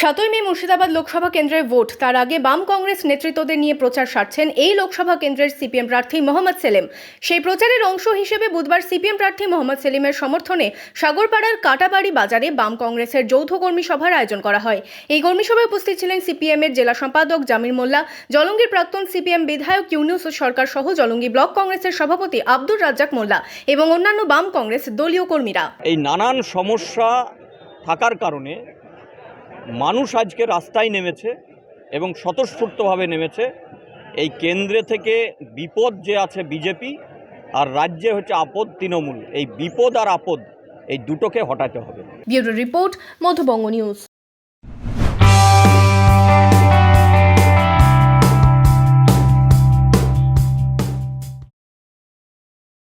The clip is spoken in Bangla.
সাতই মে মুর্শিদাবাদ লোকসভা কেন্দ্রের ভোট। তার আগে বাম কংগ্রেস নেতৃত্বদের নিয়ে প্রচার সারছেন এই লোকসভা কেন্দ্রের সিপিএম প্রার্থী মোহাম্মদ সেলিম। সেই প্রচারের অংশ হিসেবে বুধবার সিপিএম প্রার্থী মোহাম্মদ সেলিমের সমর্থনে সাগরপাড়ার কাটাবাড়ি বাজারে বাম কংগ্রেসের যৌথ কর্মী সভার আয়োজন করা হয়। এই কর্মী সভায় উপস্থিত ছিলেন সিপিএম এর জেলা সম্পাদক জামির মোল্লা, জলঙ্গির প্রাক্তন সিপিএম বিধায়ক ইউনুস সরকার সহ জলঙ্গি ব্লক কংগ্রেসের সভাপতি আব্দুর রাজ্জাক মোল্লা এবং অন্যান্য বাম কংগ্রেস দলীয় কর্মীরা। এই নানান সমস্যা থাকার কারণে মানুষ আজকে রাস্তায় নেমেছে এবং স্বতঃস্ফূর্তভাবে নেমেছে। এই কেন্দ্রে থেকে বিপদ যে আছে বিজেপি আর রাজ্যে হচ্ছে আপদ তৃণমূল। এই বিপদ আর আপদ, এই দুটোকে হটাতে হবে। Bureau report Madhubanga news.